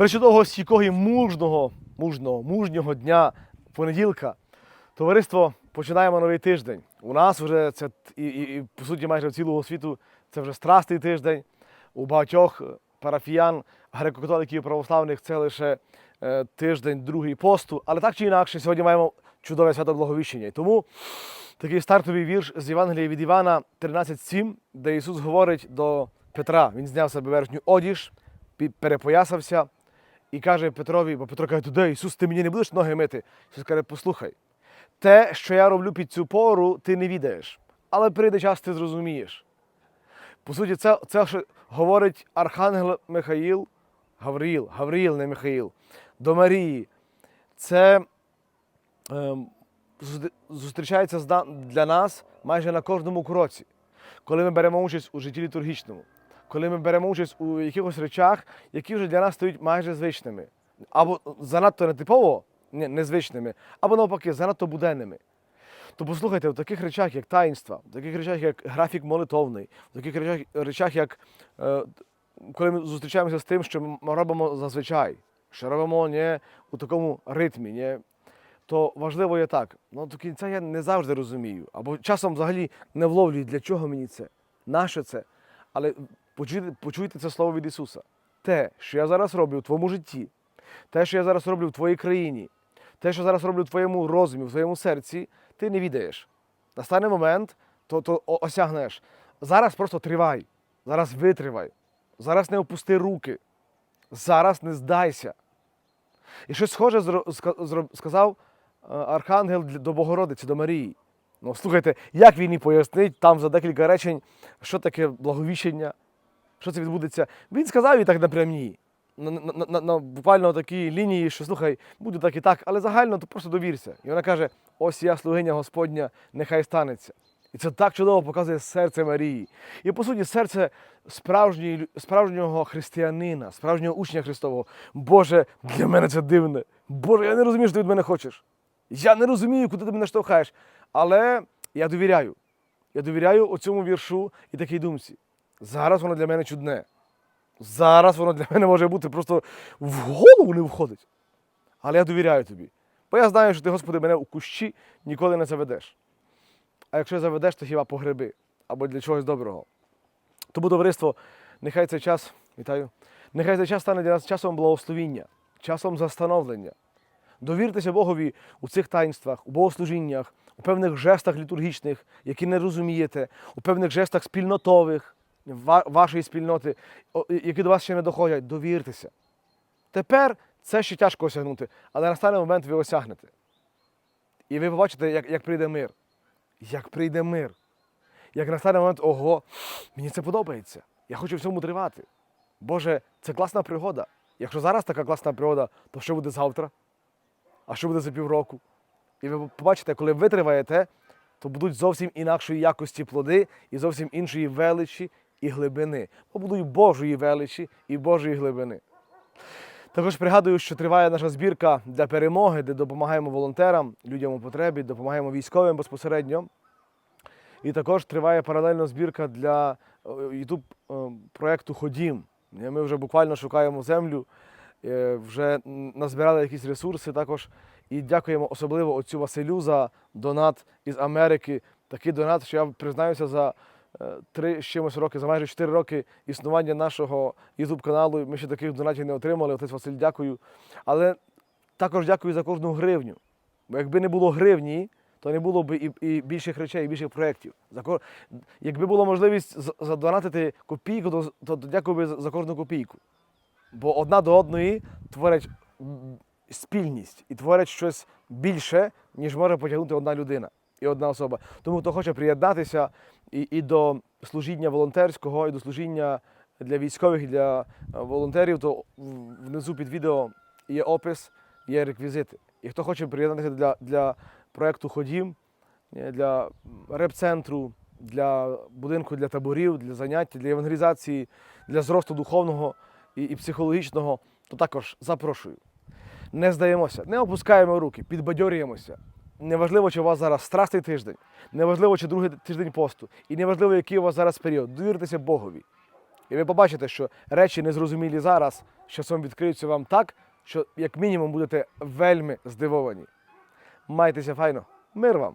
Причудового стійкого і мужного, мужного, мужнього дня понеділка. Товариство починаємо новий тиждень. У нас вже це і, і, і по суті майже в цілого світу це вже страстний тиждень. У багатьох парафіян, греко-католиків і православних це лише е, тиждень другий посту. Але так чи інакше, сьогодні маємо чудове свято Благовіщення. І тому такий стартовий вірш з Євангелія від Івана 13.7, де Ісус говорить до Петра. Він зняв себе верхню одіж, перепоясався і каже Петрові, бо Петро каже, туди, Ісус, ти мені не будеш ноги мити. Ісус каже, послухай, те, що я роблю під цю пору, ти не відаєш, але прийде час, ти зрозумієш. По суті, це, це що говорить Архангел Михаїл, Гавриїл, Гавриїл, не Михаїл, до Марії. Це ем, зустрічається для нас майже на кожному кроці, коли ми беремо участь у житті літургічному, коли ми беремо участь у якихось речах, які вже для нас стають майже звичними, або занадто нетипово не- незвичними, або навпаки, занадто буденними. То послухайте, в таких речах, як таїнства, в таких речах, як графік молитовний, в таких речах, речах як е, коли ми зустрічаємося з тим, що ми робимо зазвичай, що робимо не у такому ритмі, не, то важливо є так. Ну, до кінця я не завжди розумію. Або часом взагалі не вловлюю, для чого мені це, наше це. Але почуйте, почуйте це слово від Ісуса. Те, що я зараз роблю в твоєму житті, те, що я зараз роблю в твоїй країні, те, що зараз роблю в твоєму розумі, в твоєму серці, ти не відаєш. Настане момент, то, то осягнеш. Зараз просто тривай, зараз витривай, зараз не опусти руки, зараз не здайся. І щось схоже сказав е, архангел до Богородиці, до Марії. Ну, слухайте, як він їй пояснить там за декілька речень, що таке благовіщення, що це відбудеться. Він сказав їй так напрямні, на, на, на, на, буквально такій лінії, що слухай, буде так і так, але загально то просто довірся. І вона каже: ось я слугиня Господня, нехай станеться. І це так чудово показує серце Марії. І по суті, серце справжньої, справжнього християнина, справжнього учня Христового. Боже, для мене це дивне. Боже, я не розумію, що ти від мене хочеш. Я не розумію, куди ти мене штовхаєш. Але я довіряю. Я довіряю оцьому віршу і такій думці. Зараз воно для мене чудне. Зараз воно для мене може бути просто в голову не входить. Але я довіряю тобі. Бо я знаю, що ти, Господи, мене у кущі ніколи не заведеш. А якщо заведеш, то хіба по гриби або для чогось доброго. Тому, товариство, нехай цей час, вітаю, нехай цей час стане для нас часом благословіння, часом застановлення. Довіртеся Богові у цих таїнствах, у богослужіннях, у певних жестах літургічних, які не розумієте, у певних жестах спільнотових вашої спільноти, які до вас ще не доходять. Довіртеся. Тепер це ще тяжко осягнути, але настане момент ви осягнете. І ви побачите, як, як прийде мир. Як прийде мир. Як настане момент, ого, мені це подобається. Я хочу в цьому тривати. Боже, це класна пригода. Якщо зараз така класна пригода, то що буде завтра? А що буде за півроку? І ви побачите, коли витриваєте, то будуть зовсім інакшої якості плоди і зовсім іншої величі і глибини. Бо будуть Божої величі і Божої глибини. Також пригадую, що триває наша збірка для перемоги, де допомагаємо волонтерам, людям у потребі, допомагаємо військовим безпосередньо. І також триває паралельно збірка для YouTube проєкту Ходім. Е, Ми вже буквально шукаємо землю, е, вже назбирали якісь ресурси також. І дякуємо особливо отцю Василю за донат із Америки. Такий донат, що я признаюся за е, три з чимось роки, за майже чотири роки існування нашого YouTube каналу. Ми ще таких донатів не отримали. Отець Василь, дякую. Але також дякую за кожну гривню. Бо якби не було гривні, то не було б і, і більших речей, і більших проєктів. За Якби була можливість задонатити копійку, то, то дякую би за кожну копійку. Бо одна до одної творять спільність і творять щось більше, ніж може потягнути одна людина і одна особа. Тому хто хоче приєднатися і, і до служіння волонтерського, і до служіння для військових, і для е, волонтерів, то внизу під відео є опис, є реквізити. І хто хоче приєднатися для, для проєкту Ходім, е, для реп-центру, для будинку для таборів, для заняття, для евангелізації, для зросту духовного і, і психологічного, то також запрошую. Не здаємося, не опускаємо руки, підбадьорюємося. Неважливо, чи у вас зараз страстний тиждень, неважливо, чи другий тиждень посту, і неважливо, який у вас зараз період. Довіртеся Богові. І ви побачите, що речі незрозумілі зараз з часом відкриються вам так, що як мінімум будете вельми здивовані. Майтеся файно. Мир вам!